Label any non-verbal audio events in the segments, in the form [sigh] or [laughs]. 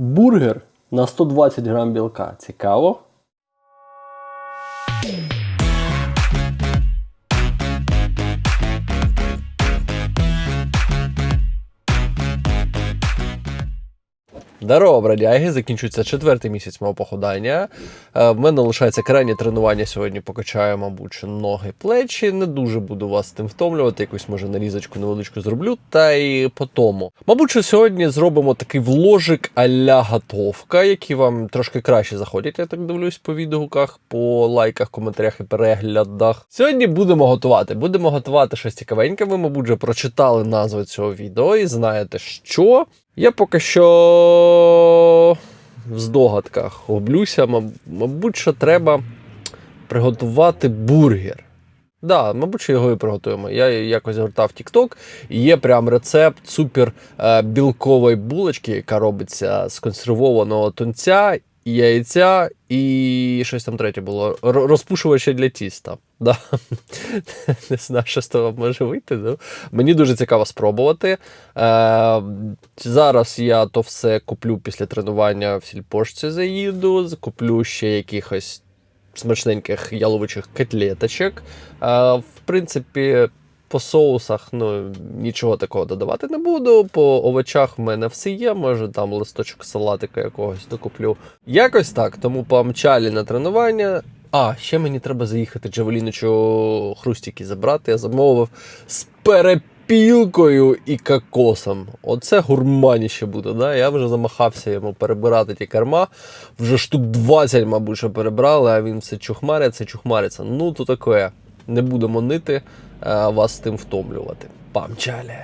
Бургер на 120 грам білка. Цікаво. Здорово, бродяги! Закінчується четвертий місяць мого походання. Е, В мене лишається крайнє тренування сьогодні. Покачаю, мабуть, ноги, плечі. Не дуже буду вас тим втомлювати. Якусь може нарізочку невеличку зроблю. Та й по тому. Мабуть, що сьогодні зробимо такий вложик а-ля готовка, які вам трошки краще заходять. Я так дивлюсь по відгуках, по лайках, коментарях і переглядах. Сьогодні будемо готувати. Будемо готувати щось цікавеньке. Ви, мабуть, вже прочитали назву цього відео і знаєте, що. Я поки що в здогадках гублюся. Мабуть, що треба приготувати бургер. Да, мабуть, що його і приготуємо. Я якось гортав TikTok, і є прям рецепт супер е, білкової булочки, яка робиться з консервованого тунця, яйця і щось там третє було. Розпушувачі для тіста. [laughs] Да. Не знаю, що з того може вийти. Ну. Мені дуже цікаво спробувати. Е, зараз я то все куплю після тренування в сільпошці заїду, куплю ще якихось смачненьких яловичих котлеточок. Е, в принципі, по соусах ну, нічого такого додавати не буду. По овочах в мене все є, може там листочок салатика якогось докуплю. Якось так, тому помчалі на тренування. А, ще мені треба заїхати Джавеліночу хрустики забрати. Я замовив з перепілкою і кокосом. Оце гурманіще буде. Да? Я вже замахався йому перебирати ті керма. Вже штук 20, мабуть, що перебрали, а він все чухмариться, чухмариться. Ну, то таке. Не будемо нити, вас з тим втомлювати. Памчалі.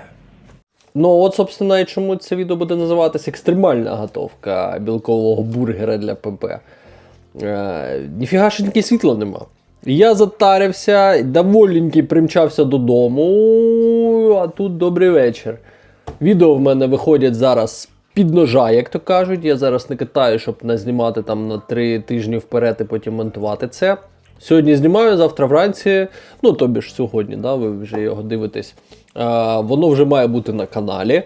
Ну, от, собственно, і чому це відео буде називатися екстремальна готовка білкового бургера для ПП. Е, ніфіга шеньки світла нема. Я затарився, доволенький примчався додому, а тут добрий вечір. Відео в мене виходять зараз з під ножа, як то кажуть. Я зараз не китаю, щоб не знімати там на три тижні вперед і потім монтувати це. Сьогодні знімаю, завтра вранці, ну тобі ж сьогодні, да, ви вже його дивитесь. Е, воно вже має бути на каналі,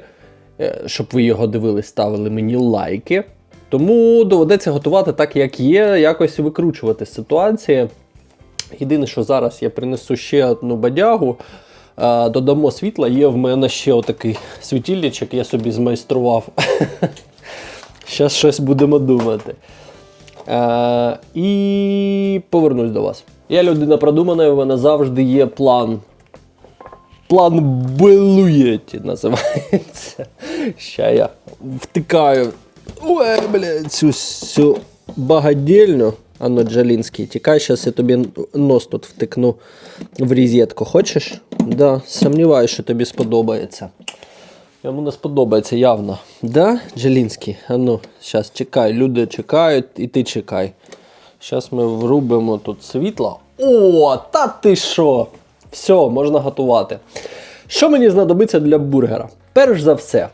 е, щоб ви його дивились, ставили мені лайки. Тому доведеться готувати так, як є, якось викручувати з ситуації. Єдине, що зараз я принесу ще одну бадягу, е, додамо світла. Є в мене ще отакий світильничок, я собі змайстрував. [laughs] Зараз щось будемо думати. Е, і повернусь до вас. Я людина продумана, в мене завжди є план. План Белуєті називається. Ща я втикаю. Ой, бля, цю всю багадільню. Ано Джалінський, тікай, зараз я тобі нос тут втикну в розетку. Хочеш? Да, сумніваюся, що тобі сподобається. Йому не сподобається явно. Да, Джалінський? Ану, зараз чекай, люди чекають, і ти чекай. Зараз ми врубимо тут світло. О, та ти що? Все, можна готувати. Що мені знадобиться для бургера? Перш за все,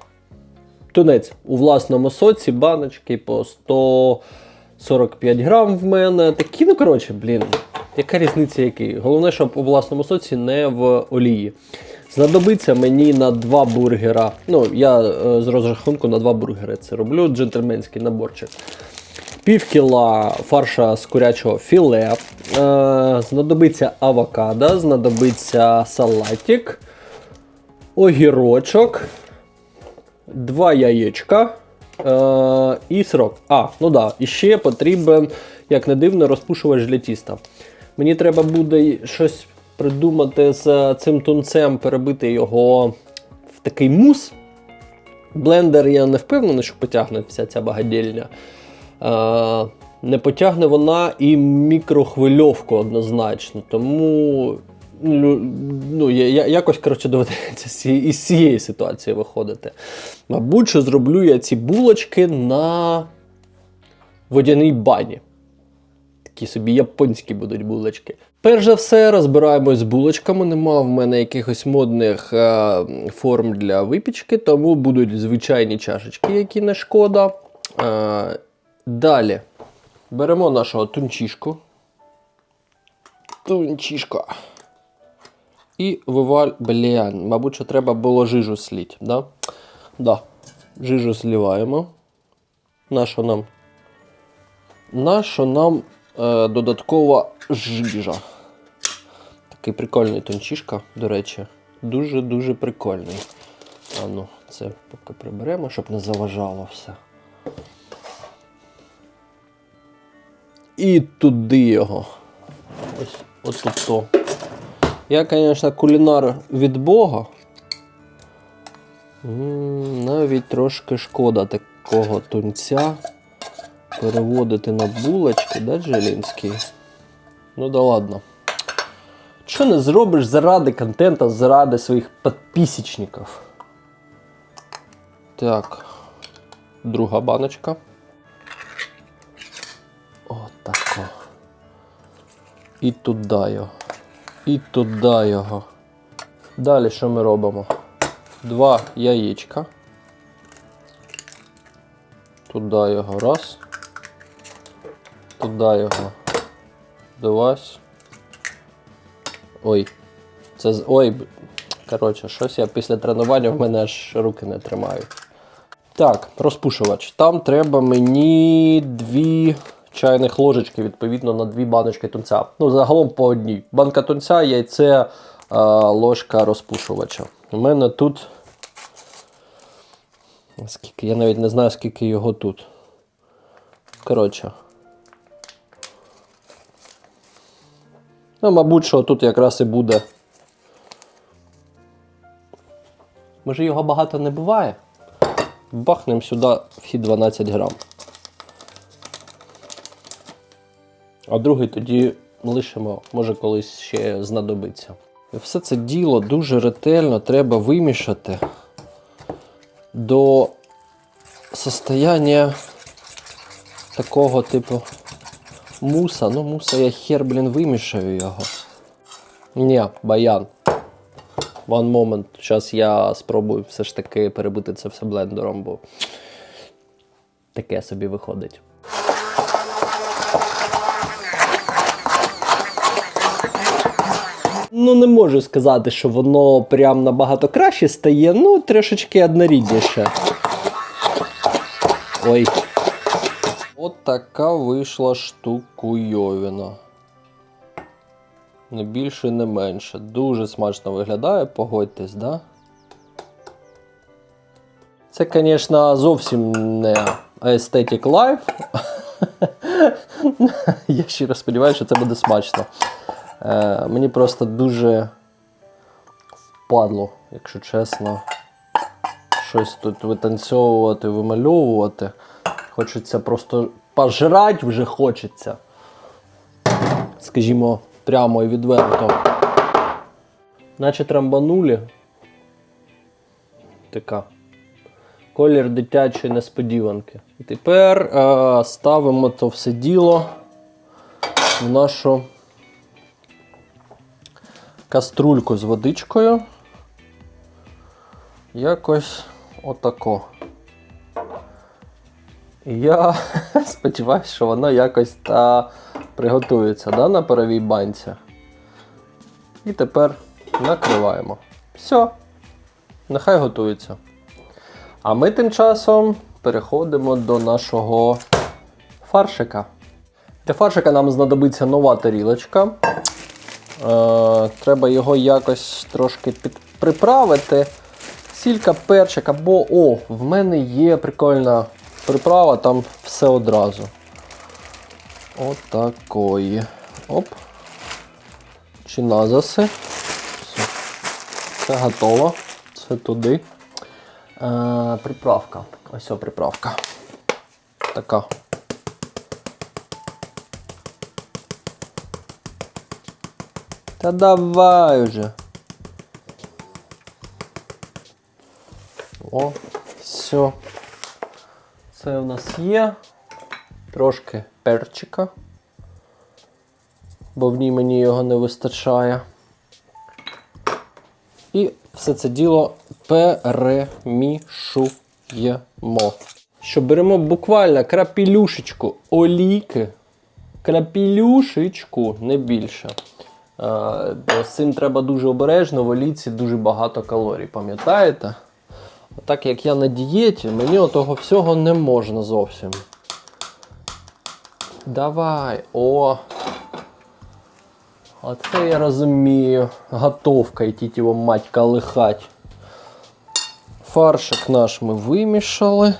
тунець у власному соці, баночки по 145 грам в мене. Такі, ну коротше, блін, яка різниця який? Головне, щоб у власному соці не в олії. Знадобиться мені на два бургера. Ну, я е, з розрахунку на два бургери це роблю, джентльменський наборчик. Пів кіла фарша з курячого філе. Е, знадобиться авокадо, знадобиться салатик, огірочок, два яєчка е, і сирок. А, ну да, і ще потрібен, як не дивно, розпушувач для тіста. Мені треба буде щось придумати з цим тунцем, перебити його в такий мус. Блендер я не впевнений, що потягне вся ця багадільня. Не потягне вона і мікрохвильовку однозначно. Тому ну, ну, я, якось коротше, доведеться із цієї ситуації виходити. Мабуть, що зроблю я ці булочки на водяній бані. Такі собі японські будуть булочки. Перш за все, розбираємось з булочками. Нема в мене якихось модних е, форм для випічки, тому будуть звичайні чашечки, які не шкода. Е, далі беремо нашого тунчишку. Тунчишко. І виваль... Блін, мабуть, що треба було жижу сліть, да? Да. Жижу зливаємо. Нащо нам? Нащо нам е, додаткова жижа? Такий прикольний тончишка, до речі. Дуже-дуже прикольний. А ну, це поки приберемо, щоб не заважало все. І туди його. Ось от то. Я, звісно, кулінар від Бога. Навіть трошки шкода такого тунця переводити на булочки, да, Джелінський? Ну да ладно. Що не зробиш заради контента, заради своїх підписчиків? Так. Друга баночка. Отако. І туди його. І туди його. Далі що ми робимо? Два яєчка. Туди його раз. Туди його. Два. Ой. Це з. Ой. Коротше, щось я після тренування в мене аж руки не тримають. Так, розпушувач. Там треба мені дві чайних ложечки, відповідно, на дві баночки тунця. Ну, загалом по одній. Банка тунця, яйце, ложка розпушувача. У мене тут. Скільки? Я навіть не знаю, скільки його тут. Коротше. Ну, мабуть, що тут якраз і буде. Може його багато не буває? Бахнемо сюди вхід 12 грам. А другий тоді лишимо, може колись ще знадобиться. І все це діло дуже ретельно треба вимішати до состояння такого типу муса. Ну, муса я хер, блін, вимішаю його. Ні, баян. One moment. Зараз я спробую все ж таки перебити це все блендером, бо таке собі виходить. Ну, не можу сказати, що воно прям набагато краще стає, ну, трішечки однорідніше. Ой. От така вийшла штукуйовіна. Не більше, не менше. Дуже смачно виглядає, погодьтесь, да? Це, звісно, зовсім не Aesthetic Life. [laughs] Я щиро сподіваюся, що це буде смачно. Е, мені просто дуже впадло, якщо чесно, щось тут витанцьовувати, вимальовувати. Хочеться просто пожрати вже хочеться. Скажімо, прямо і відверто. Наче трамбанулі. Така. Колір дитячої несподіванки. І тепер е, ставимо то все діло в нашу каструльку з водичкою. Якось отако. Я [laughs] сподіваюся, що воно якось та приготується да, на паровій банці. І тепер накриваємо. Все. Нехай готується. А ми тим часом переходимо до нашого фаршика. Для фаршика нам знадобиться нова тарілочка. Е, треба його якось трошки під... приправити. Сілька, перчик або. О, в мене є прикольна приправа, там все одразу. Отакої. Оп. Чиназаси. Все. Все готово. Це туди. Е, приправка. Ось о, приправка. Така. Та давай уже. О, все. Це у нас є. Трошки перчика. Бо в ній мені його не вистачає. І все це діло перемішуємо. Що беремо буквально крапілюшечку олійки. Крапілюшечку, не більше. Е, з цим треба дуже обережно, в олійці дуже багато калорій, пам'ятаєте? Так як я на дієті, мені отого всього не можна зовсім. Давай, о. Оце я розумію. Готовка, йдіть його мать калихать. Фаршик наш ми вимішали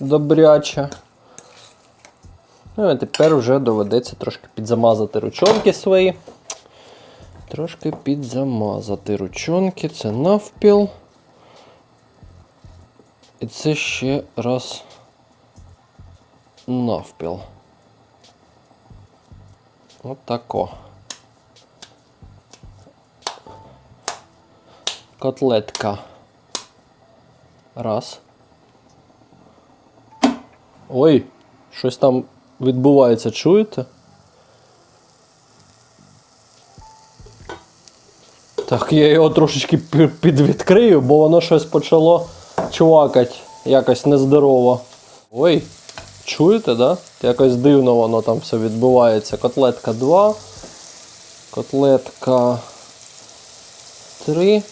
добряче. Ну і тепер вже доведеться трошки підзамазати ручонки свої. Трошки підзамазати ручонки, це навпіл. І це ще раз навпіл. Отако. Котлетка. Раз. Ой, щось там відбувається, чуєте? Так, я його трошечки пі- підвідкрию, бо воно щось почало чвакать якось нездорово. Ой, чуєте, да? Якось дивно воно там все відбувається. Котлетка 2. Котлетка 3.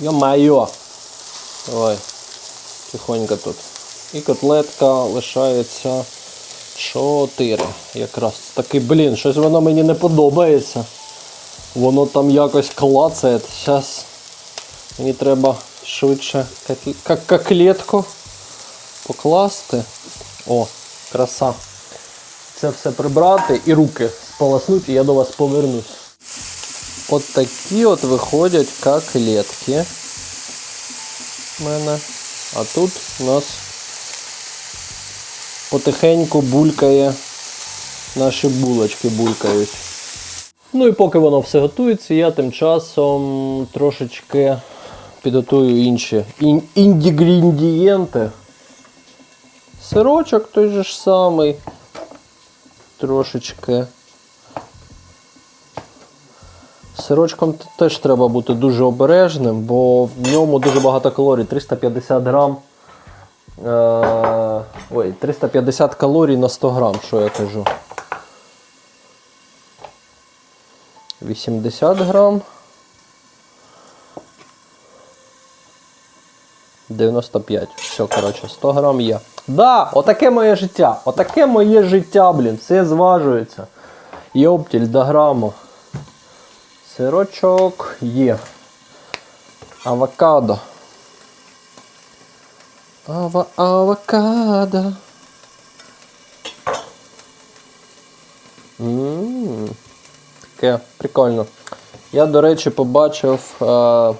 Йо-майо. Давай. Тихонько тут. І котлетка лишається 4. Якраз такий, блін, щось воно мені не подобається. Воно там якось клацає. Зараз мені треба швидше коклетку покласти. О, краса. Це все прибрати і руки сполоснути, і я до вас повернусь. От такі от виходять коклетки. У мене. А тут у нас потихеньку булькає, наші булочки булькають. Ну і поки воно все готується, я тим часом трошечки підготую інші ін- інгредієнти. Сирочок той же ж самий. Трошечки. Сирочком теж треба бути дуже обережним, бо в ньому дуже багато калорій. 350 грам. Ой, 350 калорій на 100 грам, що я кажу. 80 грам. 95. Все, коротше, 100 грам є. Да, отаке моє життя. Отаке моє життя, блін. Все зважується. Йоптіль до граму. Сирочок є. Авокадо. Ава авокадо. Таке прикольно. Я, до речі, побачив е,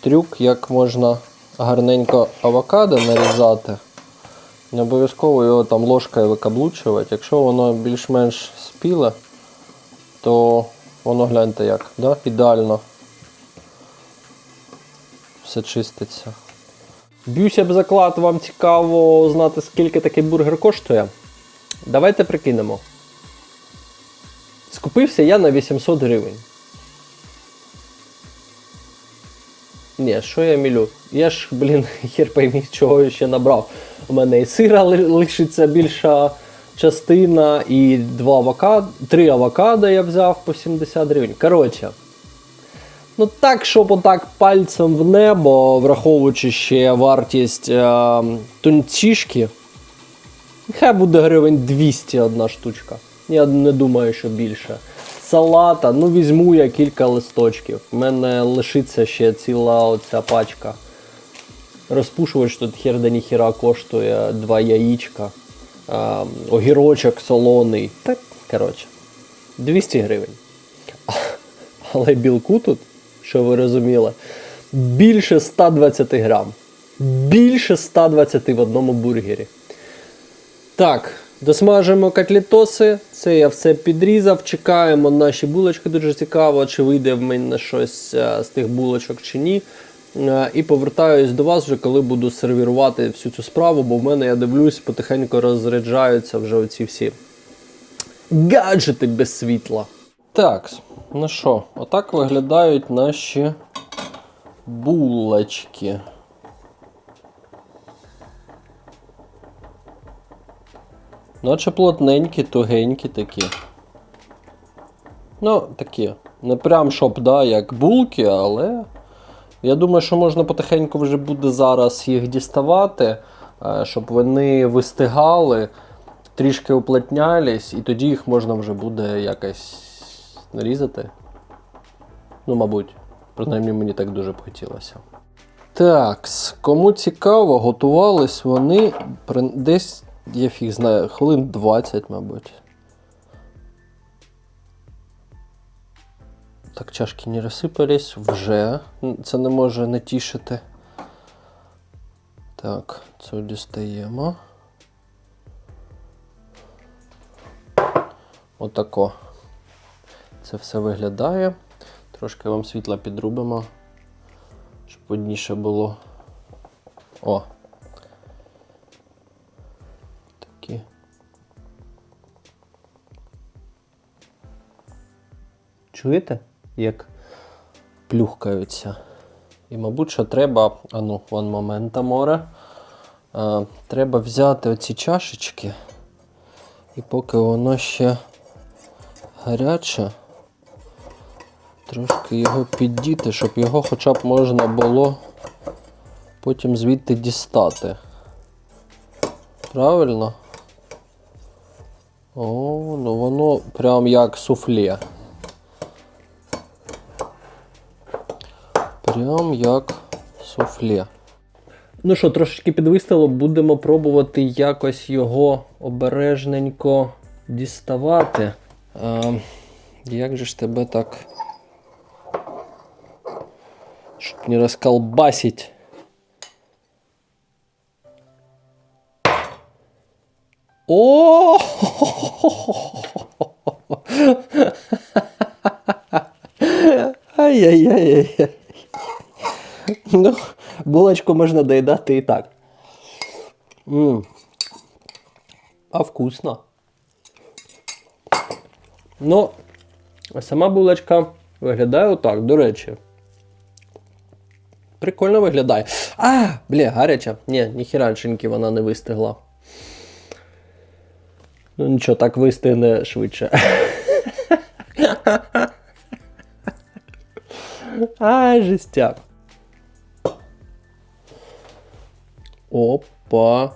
трюк, як можна гарненько авокадо нарізати. Не обов'язково його там ложкою викаблучувати. Якщо воно більш-менш спіле, то воно гляньте як, да? ідеально. Все чиститься. Б'юся б заклад, вам цікаво знати, скільки такий бургер коштує. Давайте прикинемо. Скупився я на 800 гривень. Ні, що я мілю? Я ж, блін, [laughs] хер поймі, чого я ще набрав. У мене і сира лишиться більша частина, і два авокадо, три авокадо я взяв по 70 гривень. Коротше. Ну так, щоб отак пальцем в небо, враховуючи ще вартість е, тунцішки, Хай буде гривень 200 одна штучка. Я не думаю, що більше. Салата, ну візьму я кілька листочків. У мене лишиться ще ціла оця пачка. Розпушувач тут хер да ніхіра коштує два яєчка. А, огірочок солоний. Так, коротше. 200 гривень. [laughs] Але білку тут, що ви розуміли, більше 120 грам. Більше 120 в одному бургері. Так, досмажуємо котлетоси. Це я все підрізав. Чекаємо наші булочки. Дуже цікаво, чи вийде в мене щось е, з тих булочок чи ні. Е, І повертаюсь до вас вже, коли буду сервірувати всю цю справу, бо в мене, я дивлюсь, потихеньку розряджаються вже оці всі гаджети без світла. Так, ну що, отак виглядають наші булочки. Наче плотненькі, тугенькі такі. Ну, такі. Не прям щоб, да, як булки, але. Я думаю, що можна потихеньку вже буде зараз їх діставати, е, щоб вони вистигали, трішки уплотнялись, і тоді їх можна вже буде якось нарізати. Ну, мабуть, принаймні мені так дуже б хотілося. Так, кому цікаво, готувались вони десь, я фіг знаю, хвилин 20, мабуть. Так, чашки не розсипались вже. Це не може не тішити. Так, це дістаємо. Отако. Це все виглядає. Трошки вам світла підрубимо, щоб видніше було. О. Такі. Чуєте, як плюхкаються? І, мабуть, що треба, а ну, вон момента море. А, треба взяти оці чашечки. І поки воно ще гаряче, трошки його піддіти, щоб його хоча б можна було потім звідти дістати. Правильно? О, ну воно прям як суфле. Прям як суфле. Ну що, трошечки підвистало, будемо пробувати якось його обережненько діставати. А, як же ж тебе так. Не розколбасить. О! Ай-яй-яй-яй. Ну, булочку можна доїдати і так. М. А вкусно. Ну, сама булочка виглядає отак, до речі. Прикольно виглядає. А, бля, гаряча. Ні, ніхіранченьки вона не вистигла. Ну нічого, так вистигне швидше. [laughs] Ай, жестяк. Опа.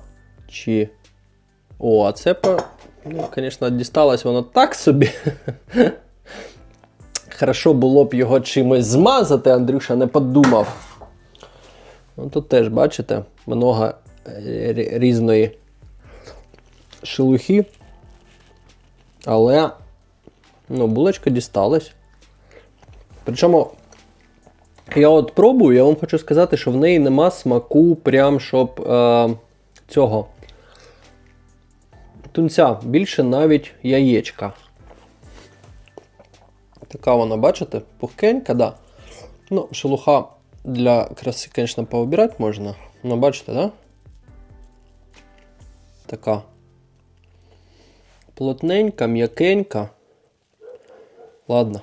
Чи. О, а це по. Ну, звісно, дісталось воно так собі. [laughs] Хорошо було б його чимось змазати, Андрюша не подумав. Ну, тут теж, бачите, много е, різної шелухи. Але ну, булочка дісталась. Причому я от пробую, я вам хочу сказати, що в неї нема смаку, прям щоб е, цього тунця, більше навіть яєчка. Така вона, бачите, пухкенька, да. Ну, шелуха для краси, звісно, пообирати можна. Ну, бачите, да? Така. Плотненька, м'якенька. Ладно.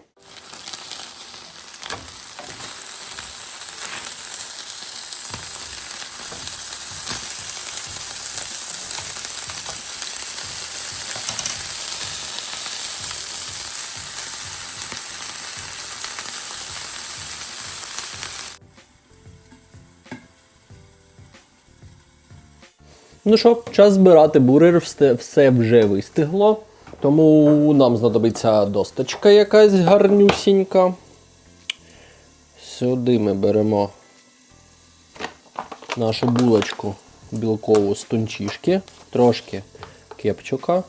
Ну що, час збирати бургер, все, вже вистигло. Тому нам знадобиться досточка якась гарнюсінька. Сюди ми беремо нашу булочку білкову з тунчишки, трошки кепчука.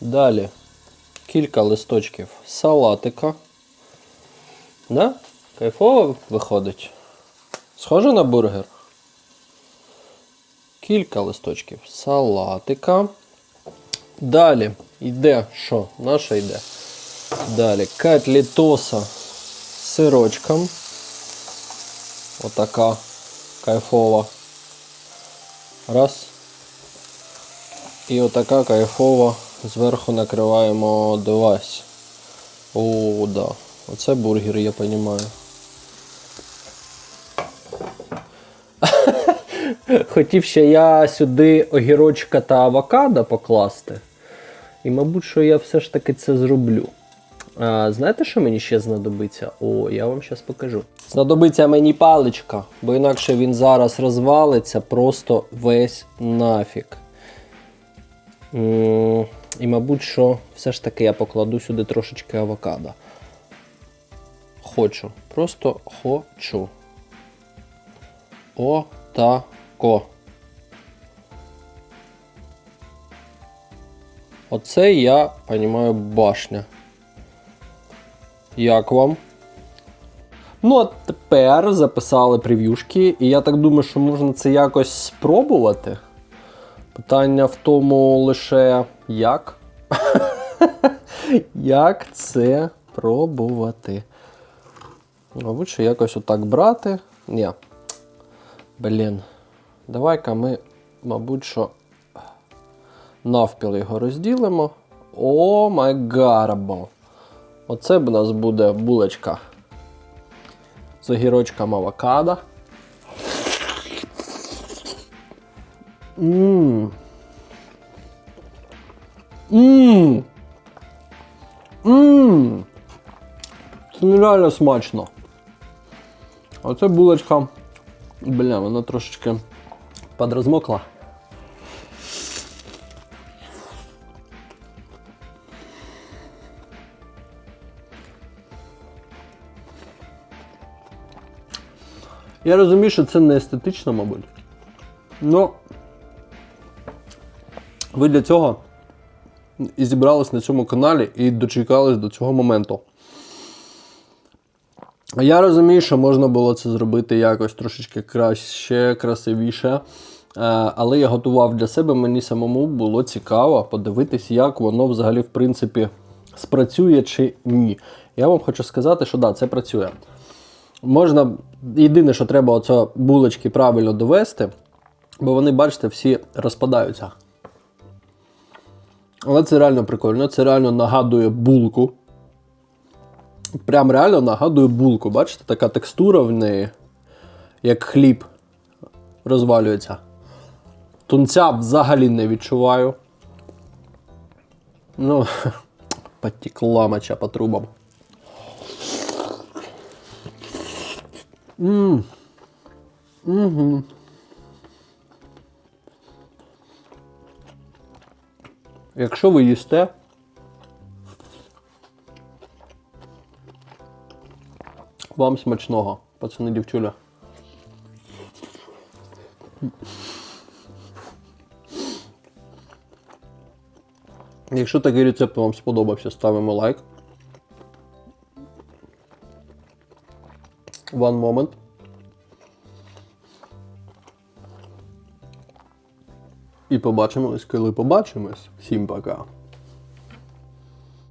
Далі кілька листочків салатика. Да? Кайфово виходить. Схоже на бургер. Кілька листочків салатика. Далі йде що? Наша йде. Далі котлетоса з сирочком. Отака кайфова. Раз. І отака кайфова. Зверху накриваємо девайс. О, да. Оце бургер, я розумію. Хотів ще я сюди огірочка та авокадо покласти. І, мабуть, що я все ж таки це зроблю. А, знаєте, що мені ще знадобиться? О, я вам зараз покажу. Знадобиться мені паличка, бо інакше він зараз розвалиться просто весь нафіг. І, мабуть, що все ж таки я покладу сюди трошечки авокадо. Хочу. Просто хочу. Отако. Оце я розумію башня. Як вам? Ну, а тепер записали прев'юшки, і я так думаю, що можна це якось спробувати. Питання в тому лише як. [laughs] як це пробувати? Мабуть, що якось отак брати. Ні. Блін. Давай-ка ми, мабуть, що навпіл його розділимо. О май гарбо. Оце б у нас буде булочка з огірочком авокадо. Ммм. Ммм. Ммм. Це нереально смачно. Оце булочка. Бля, вона трошечки подрозмокла. Я розумію, що це не естетично, мабуть. Ну, ви для цього і зібрались на цьому каналі і дочекались до цього моменту. Я розумію, що можна було це зробити якось трошечки краще, красивіше. Е, Але я готував для себе, мені самому було цікаво подивитись, як воно взагалі, в принципі, спрацює чи ні. Я вам хочу сказати, що да, це працює. Можна, єдине, що треба оце булочки правильно довести, бо вони, бачите, всі розпадаються. Але це реально прикольно, це реально нагадує булку. Прям реально нагадує булку. Бачите, така текстура в неї, як хліб, розвалюється. Тунця взагалі не відчуваю. Ну, [laughs] потекла моча по трубам. Ммм. Угу. Якщо ви їсте, вам смачного, пацани дівчуля. Якщо такий рецепт вам сподобався, ставимо лайк. One moment. І побачимось, коли побачимось. Всім пока.